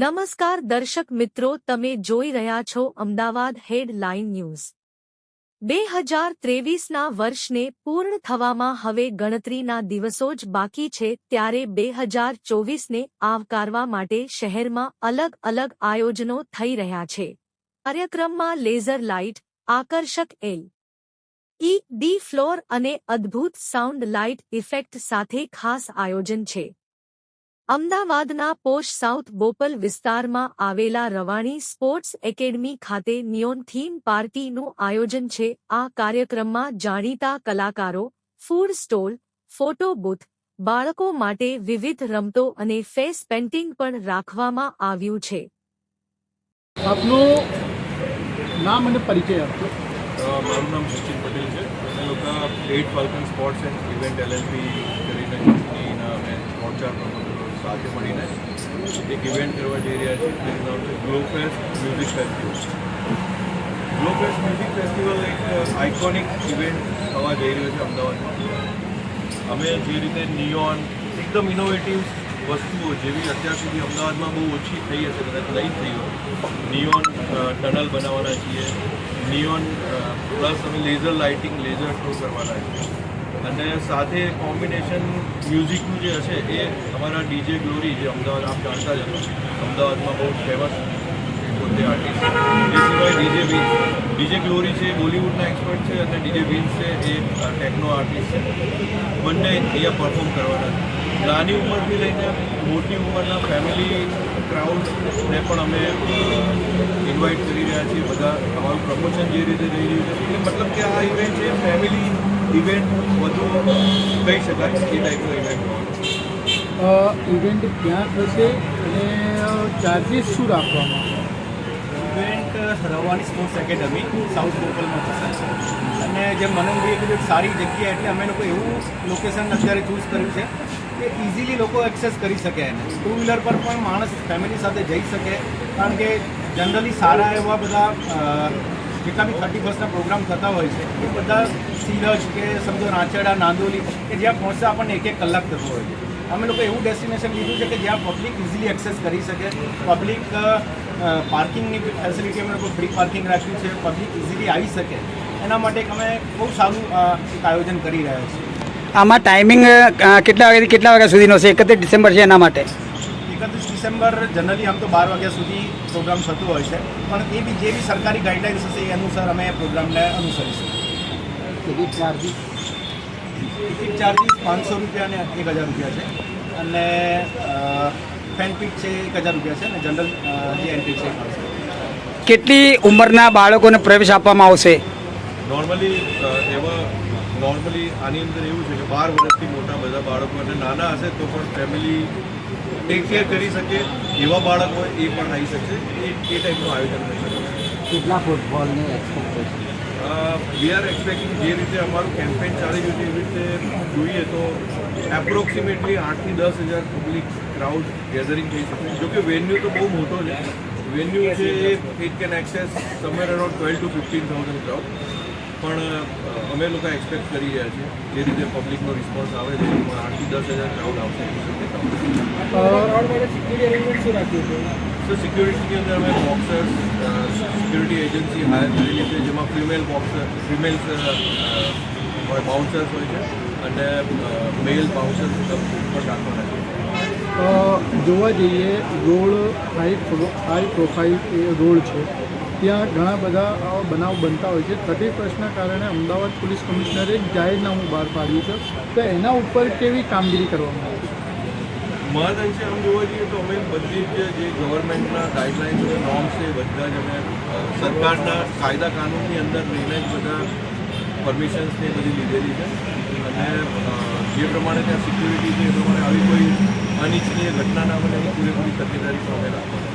નમસ્કાર દર્શક મિત્રો, તમે જોઈ રહ્યા છો અમદાવાદ હેડલાઇન ન્યૂઝ બે હજાર ત્રેવીસના વર્ષને પૂર્ણ થવામાં હવે ગણતરીના દિવસો જ બાકી છે, ત્યારે બે હજાર ચોવીસને આવકારવા માટે શહેરમાં અલગ અલગ આયોજનો થઈ રહ્યા છે. કાર્યક્રમમાં લેઝર લાઇટ, આકર્ષક એલ. ઈ ડી ફ્લોર અને અદ્ભુત સાઉન્ડ લાઇટ ઇફેક્ટ સાથે ખાસ આયોજન છે. અમદાવાદના પોશ સાઉથ બોપલ વિસ્તારમાં આવેલા રવાણી સ્પોર્ટ્સ એકેડમી ખાતે નિયોન થીમ પાર્ટીનું આયોજન છે. આ કાર્યક્રમમાં જાણીતા કલાકારો ફૂડ સ્ટોલ ફોટો બૂથ બાળકો માટે વિવિધ રમતો અને ફેસ પેઇન્ટિંગ પણ રાખવામાં આવ્યું છે. આપનું નામ અને પરિચય આપજો. મારું નામ સચિન પટેલ છે. અમે લોકો at Falcon sports and event LLP કરીને કંપનીના અમે ત્રણ ચાર પ્રમોટરો સાથે મળીને એક ઇવેન્ટ કરવા જઈ રહ્યા છીએ, જેનું નામ છે glow music festival Glowfest music festival એક આઇકોનિક ઇવેન્ટ થવા જઈ રહ્યો છે અમદાવાદમાં. અમે જે રીતે નિયોન એકદમ ઇનોવેટિવ વસ્તુઓ જેવી અત્યાર સુધી અમદાવાદમાં બહુ ઓછી થઈ હશે, કદાચ નહીં થઈ હોય. નિયોન ટનલ બનાવવાના છીએ. નિયોન પ્લસ અમે લેઝર લાઇટિંગ લેઝર શો કરવાના છીએ. અને સાથે કોમ્બિનેશન મ્યુઝિકનું જે હશે એ અમારા ડીજે ગ્લોરી જે અમદાવાદ આપ જાણતા જ હતા અમદાવાદમાં બહુ ફેમસ પોતે આર્ટિસ્ટ એ સિવાય ડીજે વિન્સ. ડીજે ગ્લોરી છે બોલિવૂડના એક્સપર્ટ છે અને ડીજે વિન્સ છે એ ટેકનો આર્ટિસ્ટ છે. બંને અહીંયા પરફોર્મ કરવાના નાની ઉંમરથી લઈને મોટી ઉંમરના ફેમિલી ક્રાઉડને પણ અમે ઇન્વાઇટ કરી રહ્યા છીએ. બધા, અમારું પ્રમોશન જે રીતે થઈ રહ્યું છે મતલબ કે આ ઇવેન્ટ છે ફેમિલી ઇવેન્ટ વધુ કહી શકાય એ ટાઈપનો ઇવેન્ટ ઇવેન્ટ ક્યાં થશે અને ચાર્જિસ શું રાખવામાં આવશે? Event Ravani sports academy south લોકલમાં થશે. અને જેમ મનનભાઈએ કીધું એક સારી જગ્યા એટલે અમે લોકો એવું લોકેશન અત્યારે ચૂઝ કર્યું છે કે ઇઝીલી લોકો એક્સેસ કરી શકે એને. ટુ વ્હીલર પર પણ માણસ ફેમિલી સાથે જઈ શકે કારણ કે જનરલી સારા એવા બધા જેટલા બી થર્ટી ફર્સ્ટના પ્રોગ્રામ થતા હોય છે, એ બધા સિરજ કે સમજો રાંચેડા નાંદોલી, કે જ્યાં પહોંચતા આપણને એક એક કલાક થતો હોય છે. અમે લોકો એવું ડેસ્ટિનેશન લીધું છે કે જ્યાં પબ્લિક ઇઝીલી એક્સેસ કરી શકે. પબ્લિક પાર્કિંગની ફેસિલિટી અમે લોકો ફ્રી પાર્કિંગ રાખ્યું છે પબ્લિક ઇઝીલી આવી શકે. એના માટે અમે બહુ સારું એક આયોજન કરી રહ્યા છીએ. આમાં ટાઈમિંગ કેટલા વાગ્યાથી કેટલા વાગ્યા સુધીનો છે? એકત્રીસ ડિસેમ્બર છે એના માટે. ડિસેમ્બર જનરલી આમ તો બાર વાગ્યા સુધી પ્રોગ્રામ થતું હોય છે. પણ એ બી જે બી સરકારી ગાઈડલાઇન્સ હશે એ અનુસાર અમે પ્રોગ્રામને અનુસરીશું. ટિકિટ ચાર્જીસ પાંચસો રૂપિયા અને એક હજાર રૂપિયા છે. અને ફેનપીટ છે એક હજાર રૂપિયા છે અને જનરલ જે એન્ટ્રી છે કેટલી ઉંમરના બાળકોને પ્રવેશ આપવામાં આવશે? નોર્મલી એવા નોર્મલી આની અંદર એવું છે કે બાર વર્ષથી મોટા બધા બાળકો અને નાના હશે તો પણ ફેમિલી ટેક કેર કરી શકે એવા બાળક હોય એ પણ આવી શકશે એ એ ટાઈપનું આયોજન થઈ શકે. કેટલા ફૂટબોલને વી આર એક્સપેક્ટિંગ જે રીતે અમારું કેમ્પેન ચાલી રહ્યું છે એવી રીતે જોઈએ તો એપ્રોક્સિમેટલી આઠથી દસ હજાર પબ્લિક ક્રાઉડ ગેધરિંગ થઈ શકે. જો કે વેન્યુ તો બહુ મોટો છે. વેન્યુ છે એ it can access somewhere around twelve to fifteen thousand crowd પણ અમે લોકો એક્સપેક્ટ કરી રહ્યા છીએ જે રીતે પબ્લિકનો રિસ્પોન્સ આવે છે એમાં આઠથી દસ હજાર ક્રાઉડ આવશે. તો સિક્યુરિટીની અંદર અમે બોક્સર્સ સિક્યુરિટી એજન્સી હાયર કરેલી છે જેમાં ફિમેલ બોક્સર ફિમેલ હોય બાઉન્સર્સ હોય છે અને મેલ બાઉન્સર્સ પણ રાખવાના છે. જોવા જઈએ રોડ હાઈ હાઈ પ્રોફાઇલ એ રોડ છે. ત્યાં ઘણા બધા બનાવ બનતા હોય છે. થર્ટી ફર્સ્ટના કારણે અમદાવાદ પોલીસ કમિશનરે જાહેરનામું બહાર પાડ્યું છે. તો એના ઉપર કેવી કામગીરી કરવામાં આવે? મહદઅંશે આમ જોવા જઈએ તો અમે બધી જ જે ગવર્મેન્ટના ગાઈડલાઇન્સ અને નોર્મ્સ છે બધા જ અમે સરકારના કાયદા કાનૂનની અંદર લઈને જ બધા પરમિશન્સ ને બધી લીધેલી છે. અને જે પ્રમાણે ત્યાં સિક્યુરિટી છે, એ પ્રમાણે આવી કોઈ અનિચ્છનીય ઘટના ના બને એની પૂરેપૂરી તકેદારી અમે રાખવાના.